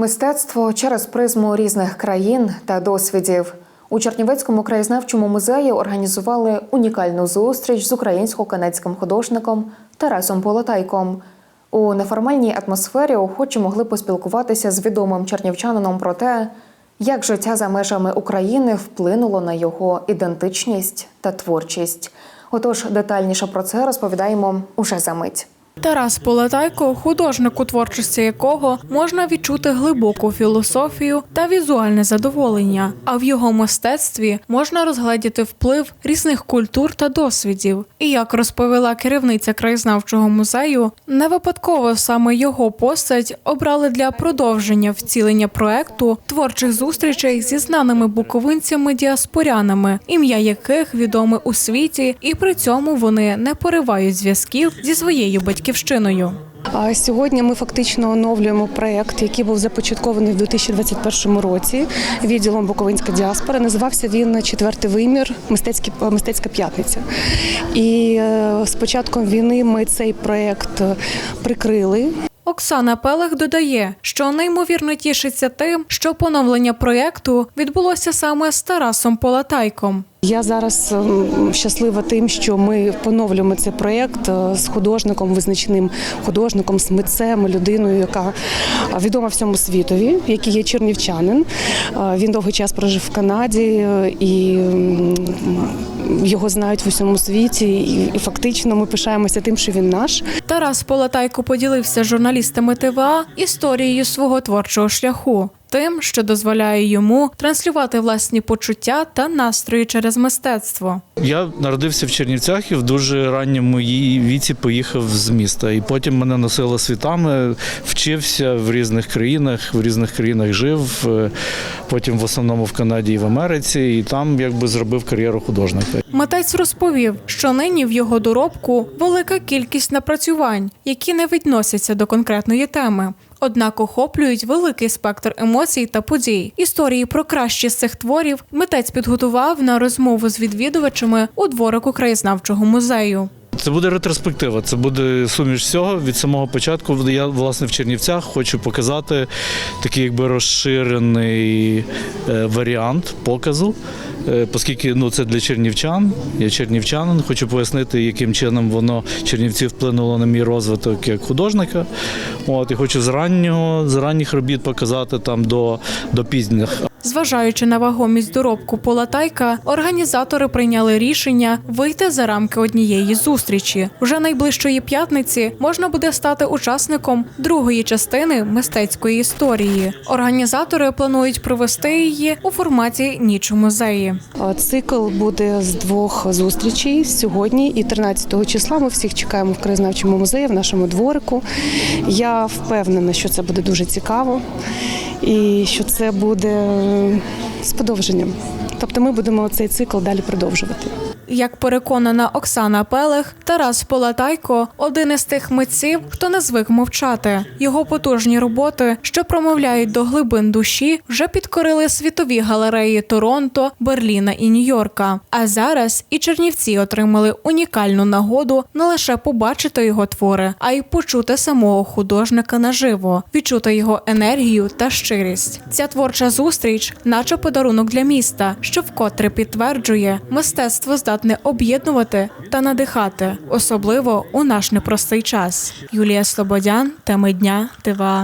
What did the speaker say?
Мистецтво через призму різних країн та досвідів. У Чернівецькому краєзнавчому музеї організували унікальну зустріч з українсько-канадським художником Тарасом Полотайком. У неформальній атмосфері охочі могли поспілкуватися з відомим чернівчанином про те, як життя за межами України вплинуло на його ідентичність та творчість. Отож, детальніше про це розповідаємо уже за мить. Тарас Полетайко, художник, у творчості якого можна відчути глибоку філософію та візуальне задоволення. А в його мистецтві можна розгледіти вплив різних культур та досвідів. І як розповіла керівниця краєзнавчого музею, не випадково саме його постать обрали для продовження вцілення проекту творчих зустрічей зі знаними буковинцями-діаспорянами, ім'я яких відоме у світі, і при цьому вони не поривають зв'язків зі своєю батьківщиною. А Сьогодні ми фактично оновлюємо проект, який був започаткований в 2021 році відділом Буковинська діаспора. Називався він Четвертий вимір мистецькі мистецька п'ятниця. І е, з початком війни ми цей проект е, прикрили. Оксана Пелех додає, що неймовірно тішиться тим, що поновлення проєкту відбулося саме з Тарасом Полатайком. Я зараз ем, щаслива тим, що ми поновлюємо цей проєкт е, з художником, визначним художником, з митцем, людиною, яка відома всьому світові, який є чернівчанин. Е, Він довгий час прожив в Канаді е, і його знають в усьому світі. І фактично ми пишаємося тим, що він наш. Тарас Полатайко поділився з журналістами ТВА історією свого творчого шляху. Тим, що дозволяє йому транслювати власні почуття та настрої через мистецтво. Я народився в Чернівцях і в дуже ранньому її віці поїхав з міста. І потім мене носило світами, вчився в різних країнах, в різних країнах жив. е, Потім в основному в Канаді і в Америці, і там якби зробив кар'єру художника. Митець розповів, що нині в його доробку велика кількість напрацювань, які не відносяться до конкретної теми. Однак охоплюють великий спектр емоцій та подій. Історії про кращі з цих творів митець підготував на розмову з відвідувачами у дворику краєзнавчого музею. Це буде ретроспектива, це буде суміш всього. Від самого початку я власне в Чернівцях хочу показати такий якби розширений е, варіант показу. Е, Оскільки ну це для чернівчан, я чернівчанин, хочу пояснити, яким чином воно Чернівці вплинуло на мій розвиток як художника. От і хочу з раннього, з ранніх робіт показати там до, до пізніх. Зважаючи на вагомість доробку Полатайка, організатори прийняли рішення вийти за рамки однієї зустрічі. Вже найближчої п'ятниці можна буде стати учасником другої частини мистецької історії. Організатори планують провести її у форматі ніч у музеї. Цикл буде з двох зустрічей сьогодні і 13 числа. Ми всіх чекаємо в краєзнавчому музеї в нашому дворику. Я впевнена, що це буде дуже цікаво і що це буде з подовженням. Тобто ми будемо цей цикл далі продовжувати. Як переконана Оксана Пелех, Тарас Полатайко один із тих митців, хто не звик мовчати. Його потужні роботи, що промовляють до глибин душі, вже підкорили світові галереї Торонто, Берліна і Нью-Йорка. А зараз і Чернівці отримали унікальну нагоду не лише побачити його твори, а й почути самого художника наживо, відчути його енергію та щирість. Ця творча зустріч, наче подарунок для міста, що вкотре підтверджує, мистецтво здатне об'єднувати та надихати, особливо у наш непростий час. Юлія Слободян, теми дня, ТВА.